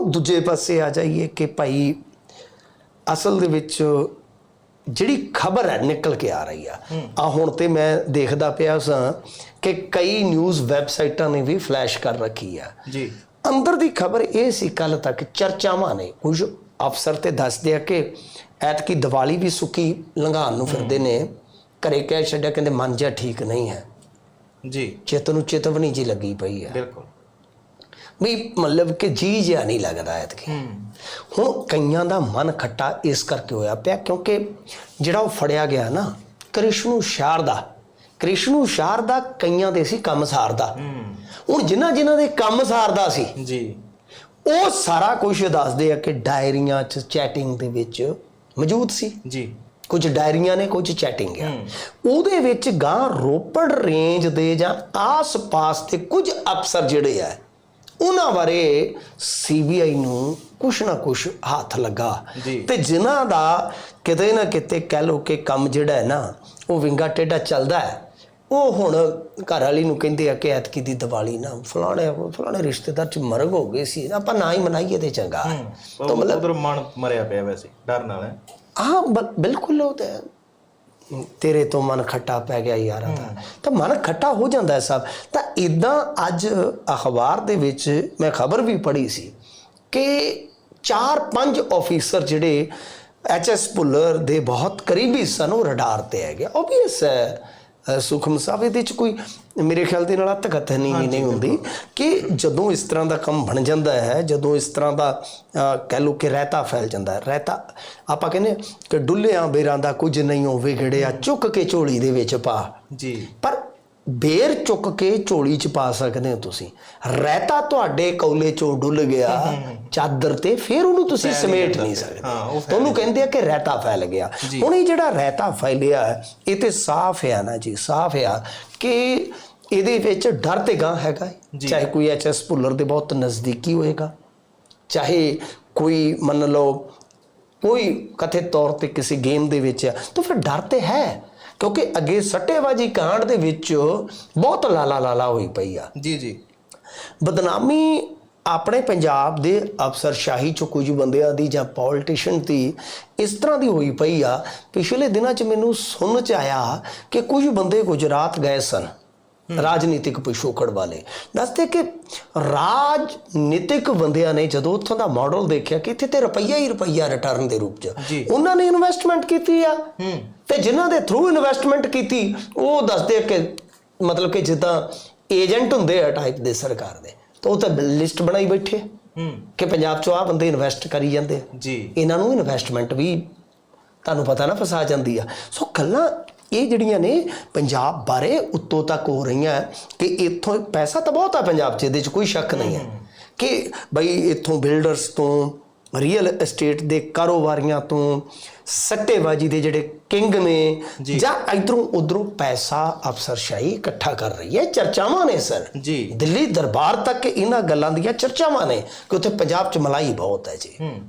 ਹੁਣ ਦੂਜੇ ਪਾਸੇ ਆ ਜਾਈਏ ਕਿ ਭਾਈ ਅਸਲ ਦੇ ਵਿੱਚ ਜਿਹੜੀ ਖਬਰ ਹੈ ਨਿਕਲ ਕੇ ਆ ਰਹੀ ਆ। ਆ ਹੁਣ ਤੇ ਮੈਂ ਦੇਖਦਾ ਪਿਆ ਸਾਂ ਕਿ ਕਈ ਨਿਊਜ਼ ਵੈਬਸਾਈਟਾਂ ਨੇ ਵੀ ਫਲੈਸ਼ ਕਰ ਰੱਖੀ ਆ। ਜੀ। ਅੰਦਰ ਦੀ ਖਬਰ ਇਹ ਸੀ ਕੱਲ ਤੱਕ ਚਰਚਾਵਾਂ ਨੇ। ਕੁਝ ਅਫਸਰ ਤੇ ਦੱਸਦੇ ਆ ਕਿ ਐਤਕੀ ਦੀਵਾਲੀ ਵੀ ਸੁੱਕੀ ਲੰਘਾਉਣ ਨੂੰ ਫਿਰਦੇ ਨੇ। ਘਰੇ ਕਹਿ ਛੱਡਿਆ ਕਹਿੰਦੇ ਮਨ ਜਿਹਾ ਠੀਕ ਨਹੀਂ ਹੈ। ਜੀ। ਚਿੱਤ ਨੂੰ ਚੇਤਵਨੀ ਜੀ ਲੱਗੀ ਪਈ ਹੈ ਬਿਲਕੁਲ। ਵੀ ਮਤਲਬ ਕਿ ਜੀ ਜਿਹਾ ਨਹੀਂ ਲੱਗਦਾ ਐਤਕੀ। ਹੁਣ ਕਈਆਂ ਦਾ ਮਨ ਖੱਟਾ ਇਸ ਕਰਕੇ ਹੋਇਆ ਪਿਆ ਕਿਉਂਕਿ ਜਿਹੜਾ ਉਹ ਫੜਿਆ ਗਿਆ ਨਾ ਕ੍ਰਿਸ਼ਨੂ ਸ਼ਾਰਦਾ ਕ੍ਰਿਸ਼ਨੂ ਸ਼ਾਰਦਾ ਕਈਆਂ ਦੇ ਸੀ ਕੰਮ ਸਾਰਦਾ ਹੁਣ ਜਿਨ੍ਹਾਂ ਜਿਨ੍ਹਾਂ ਦੇ ਕੰਮ ਸਾਰਦਾ ਸੀ ਜੀ। ਉਹ ਸਾਰਾ ਕੁਝ ਦੱਸਦੇ ਆ ਕਿ ਡਾਇਰੀਆਂ 'ਚ ਚੈਟਿੰਗ ਦੇ ਵਿੱਚ ਮੌਜੂਦ ਸੀ। ਜੀ। ਕੁਝ ਡਾਇਰੀਆਂ ਨੇ ਕੁਝ ਚੈਟਿੰਗ ਆ। ਉਹਦੇ ਵਿੱਚ ਗਾਂ ਰੋਪੜ ਰੇਂਜ ਦੇ ਜਾਂ ਆਸ-ਪਾਸ ਦੇ ਕੁਝ ਅਫਸਰ ਜਿਹੜੇ ਆ ਉਹਨਾਂ ਬਾਰੇ ਸੀਬੀਆਈ ਨੂੰ ਕੁਛ ਨਾ ਕੁਛ ਹੱਥ ਲੱਗਾ। ਤੇ ਜਿਨ੍ਹਾਂ ਦਾ ਕਿਤੇ ਨਾ ਕਿਤੇ ਕਹਿ ਲੋ ਕਿ ਕੰਮ ਜਿਹੜਾ ਹੈ ਨਾ ਉਹ ਵਿੰਗਾ ਟੇਡਾ ਚੱਲਦਾ ਹੈ। ਉਹ ਹੁਣ ਘਰ ਵਾਲੀ ਨੂੰ ਕਹਿੰਦੇ ਆ ਕਿ ਐਤਕੀ ਦੀ ਦੀਵਾਲੀ ਨਾ ਫਲਾਣੇ ਫਲਾਣੇ ਰਿਸ਼ਤੇਦਾਰ ਚ ਮਰਗ ਹੋ ਗਏ ਸੀ। ਆਪਾਂ ਨਾ ਹੀ ਮਨਾਈਏ ਤੇ ਚੰਗਾ। ਤਾਂ ਮਤਲਬ ਉਧਰ ਮਨ ਮਰਿਆ ਪਿਆ ਵੈਸੇ ਡਰ ਨਾਲ ਹੈ। ਹਾਂ ਬਿਲਕੁਲ ਉਹ ਤੇ ਤੇਰੇ ਤੋਂ ਮਨ ਖੱਟਾ ਪੈ ਗਿਆ ਯਾਰਾ ਦਾ। ਤਾਂ ਮਨ ਖੱਟਾ ਹੋ ਜਾਂਦਾ ਹੈ ਸਭ। ਤਾਂ ਇਦਾਂ ਅੱਜ ਅਖਬਾਰ ਦੇ ਵਿੱਚ ਮੈਂ ਖਬਰ ਵੀ ਪੜ੍ਹੀ ਸੀ ਕਿ ਚਾਰ ਪੰਜ ਆਫੀਸਰ ਜਿਹੜੇ ਐਚਐਸ ਭੁੱਲਰ ਦੇ ਬਹੁਤ ਕਰੀਬੀ ਸਨ, ਉਹ ਰਡਾਰ ਤੇ ਹੈਗੇ। ਆਬਵੀਅਸ ਹੈ। ਸੁਖਮ ਸਾਹਿਬ ਇਹਦੇ ਚ ਕੋਈ ਮੇਰੇ ਖਿਆਲ ਦੇ ਨਾਲ ਹੱਥ ਨਹੀਂ ਨਹੀਂ ਹੁੰਦੀ ਕਿ ਜਦੋਂ ਇਸ ਤਰ੍ਹਾਂ ਦਾ ਕੰਮ ਬਣ ਜਾਂਦਾ ਹੈ ਜਦੋਂ ਇਸ ਤਰ੍ਹਾਂ ਦਾ ਕਹਿ ਲਓ ਕਿ ਰਹਿਤਾ ਫੈਲ ਜਾਂਦਾ ਹੈ। ਰਹਿਤਾ ਆਪਾਂ ਕਹਿੰਦੇ ਕਿ ਡੁੱਲਿਆਂ ਬੇਰਾਂ ਦਾ ਕੁਝ ਨਹੀਂ ਹੋ ਵਿਗੜਿਆ ਚੁੱਕ ਕੇ ਝੋਲੀ ਦੇ ਵਿੱਚ ਪਾ। ਜੀ। ਪਰ ਬੇਰ ਚੁੱਕ ਕੇ ਝੋਲੀ 'ਚ ਪਾ ਸਕਦੇ ਹੋ ਤੁਸੀਂ। ਰਹਿਤਾ ਤੁਹਾਡੇ ਕੌਲੇ 'ਚੋਂ ਡੁੱਲ ਗਿਆ ਚਾਦਰ ਤੇ ਫਿਰ ਉਹਨੂੰ ਤੁਸੀਂ ਸਮੇਟ ਨਹੀਂ ਸਕਦੇ। ਹਾਂ, ਉਹ ਤਾਂ ਉਹਨੂੰ ਕਹਿੰਦੇ ਆ ਕਿ ਰਹਿਤਾ ਫੈਲ ਗਿਆ। ਹੁਣ ਇਹ ਜਿਹੜਾ ਰਹਿਤਾ ਫੈਲਿਆ ਹੈ, ਇਹ ਤੇ ਸਾਫ਼ ਹੈ ਨਾ ਜੀ ਸਾਫ਼ ਆ ਕਿ ਇਹਦੇ ਵਿੱਚ ਡਰ ਤੇ ਗਾਂ ਹੈਗਾ ਹੈ। ਚਾਹੇ ਕੋਈ ਐਚਐਸ ਭੁੱਲਰ ਦੇ ਬਹੁਤ ਨਜ਼ਦੀਕੀ ਹੋਏਗਾ ਚਾਹੇ ਕੋਈ ਮੰਨ ਲਓ ਕੋਈ ਕਥਿਤ ਤੌਰ ਤੇ ਕਿਸੇ ਗੇਮ ਦੇ ਵਿੱਚ ਹੈ ਤਾਂ ਫਿਰ ਡਰ ਤੇ ਹੈ। ਕਿਉਂਕਿ ਅੱਗੇ ਸੱਟੇਬਾਜੀ ਕਾਂਡ ਦੇ ਵਿੱਚ ਬਹੁਤ ਲਾਲਾ ਲਾਲਾ ਹੋਈ ਪਈ ਆ। ਜੀ ਜੀ। ਬਦਨਾਮੀ ਆਪਣੇ ਪੰਜਾਬ ਦੇ ਅਫਸਰਸ਼ਾਹੀ ਚ ਕੁਝ ਬੰਦਿਆਂ ਦੀ ਜਾਂ ਪੋਲਿਟਿਸ਼ੀਅਨ ਦੀ ਇਸ ਤਰ੍ਹਾਂ ਦੀ ਹੋਈ ਪਈ ਆ। ਪਿਛਲੇ ਦਿਨਾਂ ਚ ਮੈਨੂੰ ਸੁਣਨ ਚ ਆਇਆ ਕਿ ਕੁਝ ਬੰਦੇ ਗੁਜਰਾਤ ਗਏ ਸਨ। ਰਾਜਨੀਤਿਕ ਪਿਛੋਕੜ ਵਾਲੇ। ਦੱਸਦੇ ਕਿ ਰਾਜਨੀਤਿਕ ਬੰਦਿਆਂ ਨੇ ਜਦੋਂ ਉੱਥੋਂ ਦਾ ਮਾਡਲ ਦੇਖਿਆ ਕਿ ਇੱਥੇ ਤੇ ਰੁਪਈਆ ਹੀ ਰੁਪਈਆ ਰਿਟਰਨ ਦੇ ਰੂਪ ਚ। ਉਹਨਾਂ ਨੇ ਇਨਵੈਸਟਮੈਂਟ ਕੀਤੀ ਆ। ਤੇ ਜਿਨ੍ਹਾਂ ਦੇ ਥਰੂ ਇਨਵੈਸਟਮੈਂਟ ਕੀਤੀ ਉਹ ਦੱਸਦੇ ਕਿ ਮਤਲਬ ਕਿ ਜਿੱਦਾਂ ਏਜੰਟ ਹੁੰਦੇ ਆ ਟਾਈਪ ਦੇ ਸਰਕਾਰ ਦੇ ਤਾਂ ਉਹ ਤਾਂ ਲਿਸਟ ਬਣਾਈ ਬੈਠੇ। ਕਿ ਪੰਜਾਬ 'ਚ ਆ ਬੰਦੇ ਇਨਵੈਸਟ ਕਰੀ ਜਾਂਦੇ ਆ। ਜੀ। ਇਹਨਾਂ ਨੂੰ ਇਨਵੈਸਟਮੈਂਟ ਵੀ ਤੁਹਾਨੂੰ ਪਤਾ ਨਾ ਫਸਾ ਜਾਂਦੀ ਆ। ਸੋ ਗੱਲਾਂ ਇਹ ਜਿਹੜੀਆਂ ਨੇ ਪੰਜਾਬ ਬਾਰੇ ਉੱਤੋਂ ਤੱਕ ਹੋ ਰਹੀਆਂ ਕਿ ਇੱਥੋਂ ਪੈਸਾ ਤਾਂ ਬਹੁਤ ਆ ਪੰਜਾਬ 'ਚ ਇਹਦੇ 'ਚ ਕੋਈ ਸ਼ੱਕ ਨਹੀਂ ਹੈ। ਕਿ ਬਈ ਇੱਥੋਂ ਬਿਲਡਰਸ ਤੋਂ ਰੀਅਲ ਏਸਟੇਟ ਦੇ ਕਾਰੋਬਾਰੀਆਂ ਤੋਂ ਸੱਟੇਬਾਜੀ ਦੇ ਜਿਹੜੇ ਕਿੰਗ ਨੇ ਜਾਂ ਇਧਰੋਂ ਉਧਰੋਂ ਪੈਸਾ ਅਫਸਰਸ਼ਾਹੀ ਇਕੱਠਾ ਕਰ ਰਹੀ ਹੈ ਚਰਚਾਵਾਂ ਨੇ ਸਰ। ਜੀ। ਦਿੱਲੀ ਦਰਬਾਰ ਤੱਕ ਇਹਨਾਂ ਗੱਲਾਂ ਦੀਆਂ ਚਰਚਾਵਾਂ ਨੇ ਕਿ ਉੱਥੇ ਪੰਜਾਬ 'ਚ ਮਲਾਈ ਬਹੁਤ ਹੈ ਜੀ। ਹੂੰ।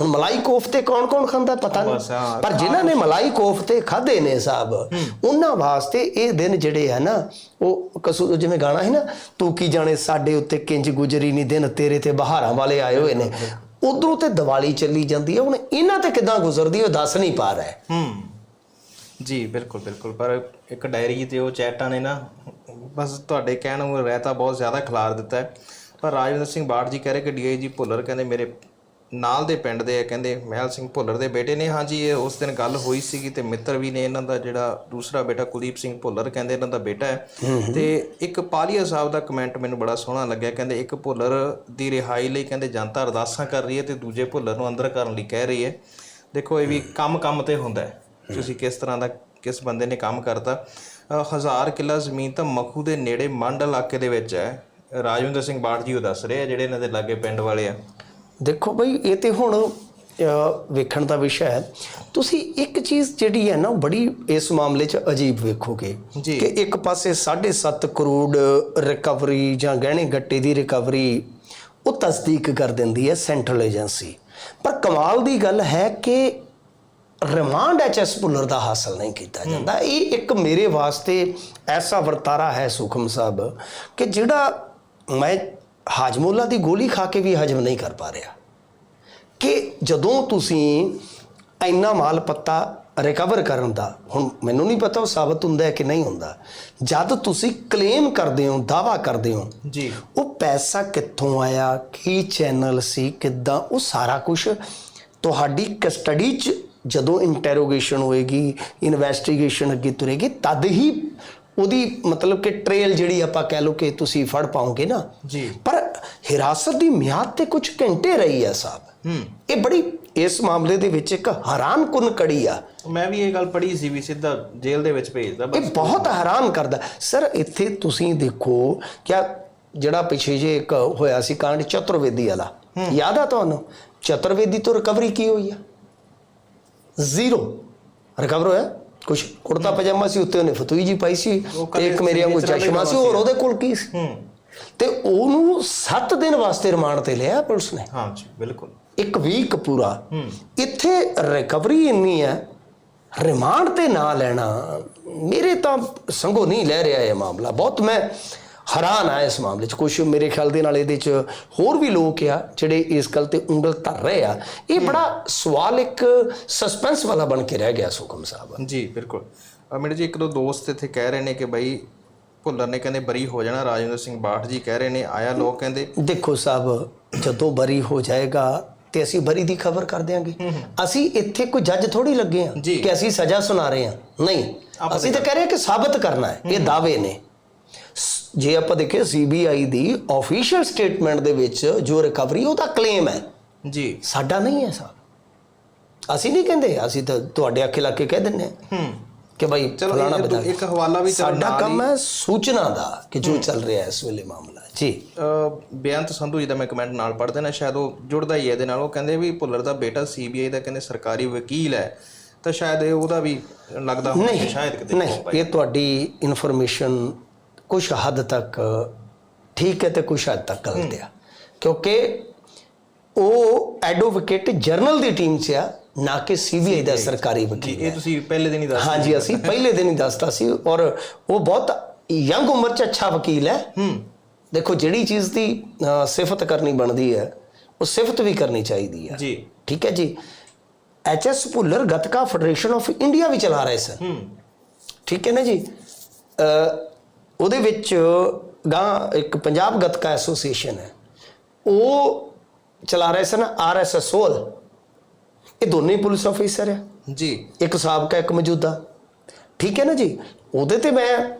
ਹੁਣ ਮਲਾਈ ਕੋਫਤੇ ਕੌਣ-ਕੌਣ ਖਾਂਦਾ ਪਤਾ ਨਹੀਂ। ਪਰ ਜਿਨ੍ਹਾਂ ਨੇ ਮਲਾਈ ਕੋਫਤੇ ਖਾਦੇ ਨੇ ਸਾਹਿਬ ਉਹਨਾਂ ਵਾਸਤੇ ਇਹ ਦਿਨ ਜਿਹੜੇ ਆ ਨਾ ਉਹ ਕਸੂ ਜਿਵੇਂ ਗਾਣਾ ਹੈ ਨਾ ਤੂੰ ਕੀ ਜਾਣੇ ਸਾਡੇ ਉੱਤੇ ਕਿੰਜ ਗੁਜਰੀ ਨਹੀਂ ਦਿਨ ਤੇਰੇ ਤੇ ਬਹਾਰਾਂ ਵਾਲੇ ਆਏ ਹੋਏ ਨੇ। ਉਧਰੋਂ ਤੇ ਦੀਵਾਲੀ ਚੱਲੀ ਜਾਂਦੀ ਹੈ ਹੁਣ ਇਹਨਾਂ ਤੇ ਕਿਦਾਂ ਗੁਜ਼ਰਦੀ ਉਹ ਦੱਸ ਨਹੀਂ ਪਾ ਰਿਹਾ। ਹੂੰ। ਜੀ ਬਿਲਕੁਲ ਬਿਲਕੁਲ ਪਰ ਇੱਕ ਡਾਇਰੀ ਤੇ ਉਹ ਚੈਟਾਂ ਨੇ ਨਾ ਬਸ ਤੁਹਾਡੇ ਕਹਿਣ ਨੂੰ ਰਹਿਤਾ ਬਹੁਤ ਜ਼ਿਆਦਾ ਖਿਲਾਰ ਦਿੱਤਾ ਹੈ। ਪਰ ਰਾਜਵਿੰਦਰ ਸਿੰਘ ਬਾੜ ਜੀ ਕਹਿ ਰਹੇ ਕਿ ਡੀਆਈਜੀ ਭੁੱਲਰ ਕਹਿੰਦੇ ਮੇਰੇ ਨਾਲ ਦੇ ਪਿੰਡ ਦੇ ਆ ਕਹਿੰਦੇ ਮਹਿਲ ਸਿੰਘ ਭੁੱਲਰ ਦੇ ਬੇਟੇ ਨੇ। ਹਾਂਜੀ ਇਹ ਉਸ ਦਿਨ ਗੱਲ ਹੋਈ ਸੀਗੀ ਤੇ ਮਿੱਤਰ ਵੀ ਨੇ ਇਹਨਾਂ ਦਾ ਜਿਹੜਾ ਦੂਸਰਾ ਬੇਟਾ ਕੁਲਦੀਪ ਸਿੰਘ ਭੁੱਲਰ ਕਹਿੰਦੇ ਇਹਨਾਂ ਦਾ ਬੇਟਾ ਹੈ। ਤੇ ਇੱਕ ਪਾਲੀਆ ਸਾਹਿਬ ਦਾ ਕਮੈਂਟ ਮੈਨੂੰ ਬੜਾ ਸੋਹਣਾ ਲੱਗਿਆ ਕਹਿੰਦੇ ਇੱਕ ਭੁੱਲਰ ਦੀ ਰਿਹਾਈ ਲਈ ਕਹਿੰਦੇ ਜਨਤਾ ਅਰਦਾਸਾਂ ਕਰ ਰਹੀ ਹੈ ਤੇ ਦੂਜੇ ਭੁੱਲਰ ਨੂੰ ਅੰਦਰ ਕਰਨ ਲਈ ਕਹਿ ਰਹੀ ਹੈ। ਦੇਖੋ ਇਹ ਵੀ ਕੰਮ ਕੰਮ ਤੇ ਹੁੰਦਾ ਹੈ। ਤੁਸੀਂ ਕਿਸ ਤਰ੍ਹਾਂ ਦਾ ਕਿਸ ਬੰਦੇ ਨੇ ਕੰਮ ਕਰਤਾ। ਹਜ਼ਾਰ ਕਿੱਲਾ ਜ਼ਮੀਨ ਤਾਂ ਮਖੂ ਦੇ ਨੇੜੇ ਮੰਡ ਇਲਾਕੇ ਦੇ ਵਿੱਚ ਹੈ। ਰਾਜਵਿੰਦਰ ਸਿੰਘ ਬਾੜ ਜੀ ਉਹ ਦੱਸ ਰਹੇ ਆ ਜਿਹੜੇ ਇਹਨਾਂ ਦੇ ਲਾਗੇ ਪਿੰਡ ਵਾਲੇ ਆ। ਦੇਖੋ ਬਈ ਇਹ ਤੇ ਹੁਣ ਵੇਖਣ ਦਾ ਵਿਸ਼ਾ ਹੈ। ਤੁਸੀਂ ਇੱਕ ਚੀਜ਼ ਜਿਹੜੀ ਹੈ ਨਾ ਬੜੀ ਇਸ ਮਾਮਲੇ 'ਚ ਅਜੀਬ ਵੇਖੋਗੇ। ਕਿ ਇੱਕ ਪਾਸੇ 7.5 ਕਰੋੜ ਰਿਕਵਰੀ ਜਾਂ ਗਹਿਣੇ ਗੱਟੇ ਦੀ ਰਿਕਵਰੀ ਉਹ ਤਸਦੀਕ ਕਰ ਦਿੰਦੀ ਹੈ ਸੈਂਟਰਲ ਏਜੰਸੀ ਪਰ ਕਮਾਲ ਦੀ ਗੱਲ ਹੈ ਕਿ ਰਿਮਾਂਡ ਐਚਐਸ ਭੁੱਲਰ ਦਾ ਹਾਸਲ ਨਹੀਂ ਕੀਤਾ ਜਾਂਦਾ। ਇਹ ਇੱਕ ਮੇਰੇ ਵਾਸਤੇ ਐਸਾ ਵਰਤਾਰਾ ਹੈ ਸੁਖਮ ਸਾਹਿਬ ਕਿ ਜਿਹੜਾ ਮੈਂ ਹਾਜਮੁੱਲਾ ਦੀ ਗੋਲੀ ਖਾ ਕੇ ਵੀ ਹਜਮ ਨਹੀਂ ਕਰ ਪਾ ਰਿਹਾ। ਕਿ ਜਦੋਂ ਤੁਸੀਂ ਇੰਨਾ ਮਾਲ ਪੱਤਾ ਰਿਕਵਰ ਕਰਨ ਦਾ ਹੁਣ ਮੈਨੂੰ ਨਹੀਂ ਪਤਾ ਉਹ ਸਾਬਤ ਹੁੰਦਾ ਹੈ ਕਿ ਨਹੀਂ ਹੁੰਦਾ ਜਦ ਤੁਸੀਂ ਕਲੇਮ ਕਰਦੇ ਹੋ ਦਾਵਾ ਕਰਦੇ ਹੋ ਜੀ। ਉਹ ਪੈਸਾ ਕਿੱਥੋਂ ਆਇਆ ਕੀ ਚੈਨਲ ਸੀ ਕਿੱਦਾਂ ਉਹ ਸਾਰਾ ਕੁਝ ਤੁਹਾਡੀ ਕਸਟਡੀ 'ਚ ਜਦੋਂ ਇੰਟਰੋਗੇਸ਼ਨ ਹੋਏਗੀ ਇਨਵੈਸਟੀਗੇਸ਼ਨ ਅੱਗੇ ਤੁਰੇਗੀ ਤਦ ਹੀ ਉਹਦੀ ਮਤਲਬ ਕਿ ਟ੍ਰੇਲ ਜਿਹੜੀ ਆਪਾਂ ਕਹਿ ਲਓ ਕਿ ਤੁਸੀਂ ਫੜ ਪਾਓਗੇ ਨਾ ਜੀ। ਪਰ ਹਿਰਾਸਤ ਦੀ ਮਿਆਦ ਤੇ ਕੁਝ ਘੰਟੇ ਰਹੀ ਹੈ ਸਾਹਿਬ। ਹੂੰ। ਇਹ ਬੜੀ ਇਸ ਮਾਮਲੇ ਦੇ ਵਿੱਚ ਇੱਕ ਹੈਰਾਨਕੁਨ ਕੜੀ ਆ। ਮੈਂ ਵੀ ਇਹ ਗੱਲ ਪੜ੍ਹੀ ਸੀ ਵੀ ਸਿੱਧਾ ਜੇਲ੍ਹ ਦੇ ਵਿੱਚ ਭੇਜਦਾ ਇਹ ਬਸ ਬਹੁਤ ਹੈਰਾਨ ਕਰਦਾ। ਸਰ ਇੱਥੇ ਤੁਸੀਂ ਦੇਖੋ ਕਿ ਜਿਹੜਾ ਪਿਛੇ ਜੇ ਇੱਕ ਹੋਇਆ ਸੀ ਕਾਂਡ ਚਤੁਰਵੇਦੀ ਵਾਲਾ ਯਾਦ ਆ ਤੁਹਾਨੂੰ? ਚਤੁਰਵੇਦੀ ਤੋਂ ਰਿਕਵਰੀ ਕੀ ਹੋਈ ਆ? ਜ਼ੀਰੋ। ਰਿਕਵਰ ਹੋਇਆ? ਕੁਛ ਕੁੜਤਾ ਪਜਾਮਾ ਸੀ ਉੱਤੇ ਉਹਨੇ ਫਤੂਈ ਜੀ ਪਾਈ ਸੀ ਤੇ ਇੱਕ ਮੇਰੇ ਵਾਂਗੂ ਚਸ਼ਮਾ ਸੀ ਹੋਰ ਉਹਦੇ ਕੋਲ ਕੀ ਸੀ? ਤੇ ਉਹਨੂੰ 7 ਦਿਨ ਵਾਸਤੇ ਰਿਮਾਂਡ ਤੇ ਲਿਆ ਪੁਲਿਸ ਨੇ। ਹਾਂ ਜੀ ਬਿਲਕੁਲ। ਇੱਕ ਵੀਕ ਪੂਰਾ। ਇੱਥੇ ਰਿਕਵਰੀ ਇੰਨੀ ਹੈ ਰਿਮਾਂਡ ਤੇ ਨਾ ਲੈਣਾ ਮੇਰੇ ਤਾਂ ਸੰਗੋ ਨਹੀਂ ਲੈ ਰਿਹਾ ਇਹ ਮਾਮਲਾ। ਬਹੁਤ ਮੈਂ ਹੈਰਾਨ ਆ ਇਸ ਮਾਮਲੇ 'ਚ। ਕੁਝ ਮੇਰੇ ਖਿਆਲ ਦੇ ਨਾਲ ਇਹਦੇ 'ਚ ਹੋਰ ਵੀ ਲੋਕ ਆ ਜਿਹੜੇ ਇਸ ਗੱਲ ਤੇ ਉਂਗਲ ਧਰ ਰਹੇ ਆ। ਇਹ ਬੜਾ ਸਵਾਲ ਇੱਕ ਸਸਪੈਂਸ ਵਾਲਾ ਬਣ ਕੇ ਰਹਿ ਗਿਆ ਸੁਖਮ ਸਾਹਿਬ। ਜੀ ਬਿਲਕੁਲ। ਮੇਰੇ ਜੀ ਇੱਕ ਦੋ ਦੋਸਤ ਇੱਥੇ ਕਹਿ ਰਹੇ ਨੇ ਕਿ ਬਈ ਭੁੱਲਰ ਨੇ ਕਹਿੰਦੇ ਬਰੀ ਹੋ ਜਾਣਾ ਰਾਜਿੰਦਰ ਸਿੰਘ ਬਾਠ ਜੀ ਕਹਿ ਰਹੇ ਨੇ ਆਇਆ ਲੋਕ ਕਹਿੰਦੇ। ਦੇਖੋ ਸਾਹਿਬ ਜਦੋਂ ਬਰੀ ਹੋ ਜਾਏਗਾ ਤੇ ਅਸੀਂ ਬਰੀ ਦੀ ਖਬਰ ਕਰ ਦਿਆਂਗੇ। ਅਸੀਂ ਇੱਥੇ ਕੋਈ ਜੱਜ ਥੋੜੀ ਲੱਗੇ ਆ। ਕਿ ਅਸੀਂ ਸਜ਼ਾ ਸੁਣਾ ਰਹੇ ਹਾਂ ਨਹੀਂ ਅਸੀਂ ਤਾਂ ਕਹਿ ਰਹੇ ਕਿ ਸਾਬਤ ਕਰਨਾ ਹੈ। ਇਹ ਦਾਅਵੇ ਨੇ। ਜੇ ਆਪਾਂ ਦੇਖੀਏ ਸੀਬੀਆਈ ਦੀ ਆਫੀਸ਼ੀਅਲ ਸਟੇਟਮੈਂਟ ਦੇ ਵਿੱਚ ਜੋ ਰਿਕਵਰੀ ਉਹਦਾ ਕਲੇਮ ਹੈ। ਜੀ। ਸਾਡਾ ਨਹੀਂ ਹੈ ਸਾਹਿਬ ਅਸੀਂ ਨਹੀਂ ਕਹਿੰਦੇ ਅਸੀਂ ਤਾਂ ਤੁਹਾਡੇ ਅੱਖੇ ਲਾ ਕੇ ਕਹਿ ਦਿੰਨੇ ਹਾਂ ਕਿ ਭਾਈ ਚਲੋ ਫਲਾਣਾ ਬਤਾ। ਇੱਕ ਹਵਾਲਾ ਵੀ ਸਾਡਾ ਕੰਮ ਹੈ ਸੂਚਨਾ ਦਾ ਕਿ ਜੋ ਚੱਲ ਰਿਹਾ ਹੈ ਇਸ ਵੇਲੇ ਮਾਮਲਾ ਜੀ। ਬੇਅੰਤ ਸੰਧੂ ਜੀ ਦਾ ਮੈਂ ਕਮੈਂਟ ਨਾਲ ਪੜ੍ਹ ਦੇਣਾ ਸ਼ਾਇਦ ਉਹ ਜੁੜਦਾ ਹੀ ਹੈ ਇਹਦੇ ਨਾਲ। ਉਹ ਕਹਿੰਦੇ ਵੀ ਭੁੱਲਰ ਦਾ ਬੇਟਾ ਸੀਬੀਆਈ ਦਾ ਕਹਿੰਦੇ ਸਰਕਾਰੀ ਵਕੀਲ ਹੈ। ਤਾਂ ਸ਼ਾਇਦ ਇਹ ਉਹਦਾ ਵੀ ਲੱਗਦਾ ਹੋਣਾ ਸ਼ਾਇਦ ਕਿਤੇ ਨਹੀਂ ਇਹ ਤੁਹਾਡੀ ਇਨਫੋਰਮੇਸ਼ਨ ਕੁਝ ਹੱਦ ਤੱਕ ਠੀਕ ਹੈ ਤੇ ਕੁਝ ਹੱਦ ਤੱਕ ਗਲਤ ਹੈ ਕਿਉਂਕਿ ਉਹ ਐਡਵੋਕੇਟ ਜਰਨਲ ਦੀ ਟੀਮ 'ਚ ਆ ਨਾ ਕਿ ਸੀਬੀਆਈ ਦਾ ਸਰਕਾਰੀ ਵਕੀਲ ਇਹ ਤੁਸੀਂ ਪਹਿਲੇ ਦਿਨ ਹੀ ਦੱਸ ਹਾਂਜੀ ਅਸੀਂ ਪਹਿਲੇ ਦਿਨ ਹੀ ਦੱਸਤਾ ਸੀ ਔਰ ਉਹ ਬਹੁਤ ਯੰਗ ਉਮਰ 'ਚ ਅੱਛਾ ਵਕੀਲ ਹੈ। ਹੂੰ। ਦੇਖੋ ਜਿਹੜੀ ਚੀਜ਼ ਦੀ ਸਿਫਤ ਕਰਨੀ ਬਣਦੀ ਹੈ ਉਹ ਸਿਫਤ ਵੀ ਕਰਨੀ ਚਾਹੀਦੀ ਹੈ। ਜੀ। ਠੀਕ ਹੈ ਜੀ? H S Bhullar Gatka federation of India ਵੀ ਚਲਾ ਰਹੇ ਸਨ। ਹੂੰ। ਠੀਕ ਹੈ ਨਾ ਜੀ? ਅ, ਉਹਦੇ ਵਿੱਚ ਗਾਂ ਇੱਕ ਪੰਜਾਬ ਗਤਕਾ ਐਸੋਸੀਏਸ਼ਨ ਹੈ। ਉਹ ਚਲਾ ਰਹੇ ਸਨ ਆਰ ਐਸ ਐਸ ਸੋਲ। ਇਹ ਦੋਨੇ ਪੁਲਿਸ ਅਫੀਸਰ ਹੈ। ਜੀ। ਇੱਕ ਸਾਬਕਾ ਇੱਕ ਮੌਜੂਦਾ। ਠੀਕ ਹੈ ਨਾ ਜੀ? ਉਹਦੇ ਤੇ ਮੈਂ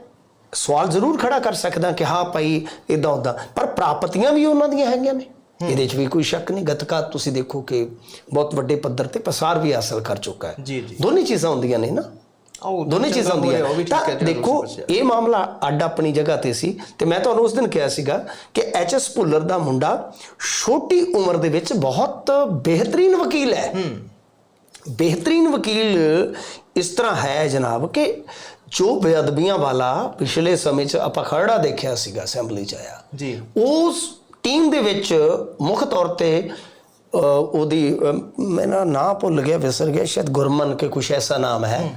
ਸਵਾਲ ਜ਼ਰੂਰ ਖੜਾ ਕਰ ਸਕਦਾ ਕਿ ਹਾਂ ਭਾਈ ਇਦਾਂ ਉਦਾਂ ਪਰ ਪ੍ਰਾਪਤੀਆਂ ਵੀ ਉਹਨਾਂ ਦੀਆਂ ਹੈਗੀਆਂ ਨੇ। ਇਹਦੇ 'ਚ ਵੀ ਕੋਈ ਸ਼ੱਕ ਨਹੀਂ। ਗਤਕਾ ਤੁਸੀਂ ਦੇਖੋ ਕਿ ਬਹੁਤ ਵੱਡੇ ਪੱਧਰ ਤੇ ਪਸਾਰ ਵੀ ਹਾਸਲ ਕਰ ਚੁੱਕਾ ਹੈ। ਜੀ ਜੀ। ਦੋਨੇ ਚੀਜ਼ਾਂ ਹੁੰਦੀਆਂ ਨੇ ਨਾ। ਦੋਨੇ ਚੀਜ਼ਾਂ ਹੁੰਦੀਆਂ ਤਾਂ ਦੇਖੋ। ਇਹ ਮਾਮਲਾ ਅੱਡ ਆਪਣੀ ਜਗ੍ਹਾ ਤੇ ਸੀ ਤੇ ਮੈਂ ਤੁਹਾਨੂੰ ਉਸ ਦਿਨ ਕਿਹਾ ਸੀਗਾ ਕਿ ਐਚ ਐਸ ਭੁੱਲਰ ਦਾ ਮੁੰਡਾ ਛੋਟੀ ਉਮਰ ਦੇ ਵਿੱਚ ਬਹੁਤ ਬਿਹਤਰੀਨ ਵਕੀਲ ਹੈ। ਬਿਹਤਰੀਨ ਵਕੀਲ ਇਸ ਤਰ੍ਹਾਂ ਹੈ ਜਨਾਬ ਕਿ ਜੋ ਬੇਅਦਬੀਆਂ ਵਾਲਾ ਪਿਛਲੇ ਸਮੇਂ 'ਚ ਆਪਾਂ ਖਰੜਾ ਦੇਖਿਆ ਸੀਗਾ ਅਸੈਂਬਲੀ 'ਚ ਆਇਆ। ਜੀ। ਉਸ ਟੀਮ ਦੇ ਵਿੱਚ ਮੁੱਖ ਤੌਰ ਤੇ ਉਹਦੀ ਮੈਂ ਨਾਂ ਭੁੱਲ ਗਿਆ ਵਿਸਰ ਗਿਆ ਸ਼ਾਇਦ ਗੁਰਮਨ ਕੇ ਕੁਛ ਐਸਾ ਨਾਮ ਹੈ।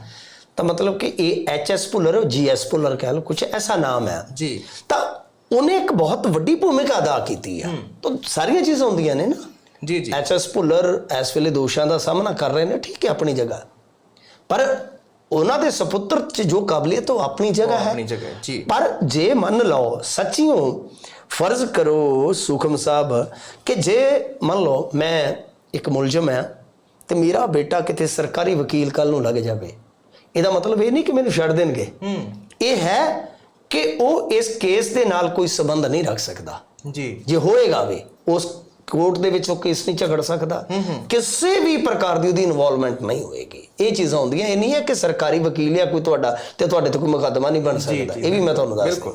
ਤਾਂ ਮਤਲਬ ਕਿ ਇਹ H S Bhullar G S Bhullar ਕਹਿ ਲਓ ਕੁਛ ਐਸਾ ਨਾਮ ਹੈ। ਜੀ। ਤਾਂ ਉਹਨੇ ਇੱਕ ਬਹੁਤ ਵੱਡੀ ਭੂਮਿਕਾ ਅਦਾ ਕੀਤੀ ਹੈ। ਤਾਂ ਸਾਰੀਆਂ ਚੀਜ਼ਾਂ ਹੁੰਦੀਆਂ ਨੇ ਨਾ। ਜੀ ਜੀ। ਐਚ ਐਸ ਭੁੱਲਰ ਇਸ ਵੇਲੇ ਦੋਸ਼ਾਂ ਦਾ ਸਾਹਮਣਾ ਕਰ ਰਹੇ ਨੇ ਠੀਕ ਹੈ ਆਪਣੀ ਜਗ੍ਹਾ। ਪਰ ਉਹਨਾਂ ਦੇ ਸੁਪੁੱਤਰ 'ਚ ਜੋ ਕਾਬਲੀਅਤ ਉਹ ਆਪਣੀ ਜਗ੍ਹਾ ਹੈ। ਆਪਣੀ ਜਗ੍ਹਾ ਜੀ। ਪਰ ਜੇ ਮੰਨ ਲਓ ਸੱਚੀਓ ਫਰਜ਼ ਕਰੋ ਸੁਖਮ ਸਾਹਿਬ ਕਿ ਜੇ ਮੰਨ ਲਓ ਮੈਂ ਇੱਕ ਮੁਲਜ਼ਮ ਹਾਂ ਤੇ ਮੇਰਾ ਬੇਟਾ ਕਿਤੇ ਸਰਕਾਰੀ ਵਕੀਲ ਕੱਲ ਨੂੰ ਲੱਗ ਜਾਵੇ ਇਹਦਾ ਮਤਲਬ ਇਹ ਨਹੀਂ ਕਿ ਮੈਨੂੰ ਛੱਡ ਦੇਣਗੇ। ਹੂੰ। ਇਹ ਹੈ ਕਿ ਉਹ ਇਸ ਕੇਸ ਦੇ ਨਾਲ ਕੋਈ ਸਬੰਧ ਨਹੀਂ ਰੱਖ ਸਕਦਾ। ਜੀ। ਜੇ ਹੋਏਗਾ ਵੀ ਉਸ ਕੋਰਟ ਦੇ ਵਿੱਚ ਉਹ ਕੇਸ ਨਹੀਂ ਝਗੜ ਸਕਦਾ ਕਿਸੇ ਵੀ ਪ੍ਰਕਾਰ ਦੀ ਉਹਦੀ ਇਨਵੋਲਵਮੈਂਟ ਨਹੀਂ ਹੋਏਗੀ। ਇਹ ਚੀਜ਼ਾਂ ਹੁੰਦੀਆਂ ਇਹ ਨਹੀਂ ਹੈ ਕਿ ਸਰਕਾਰੀ ਵਕੀਲ ਜਾਂ ਕੋਈ ਤੁਹਾਡਾ ਤੇ ਤੁਹਾਡੇ ਤੇ ਕੋਈ ਮੁਕੱਦਮਾ ਨਹੀਂ ਬਣ ਸਕਦਾ। ਇਹ ਵੀ ਮੈਂ ਤੁਹਾਨੂੰ ਦੱਸ ਬਿਲਕੁਲ।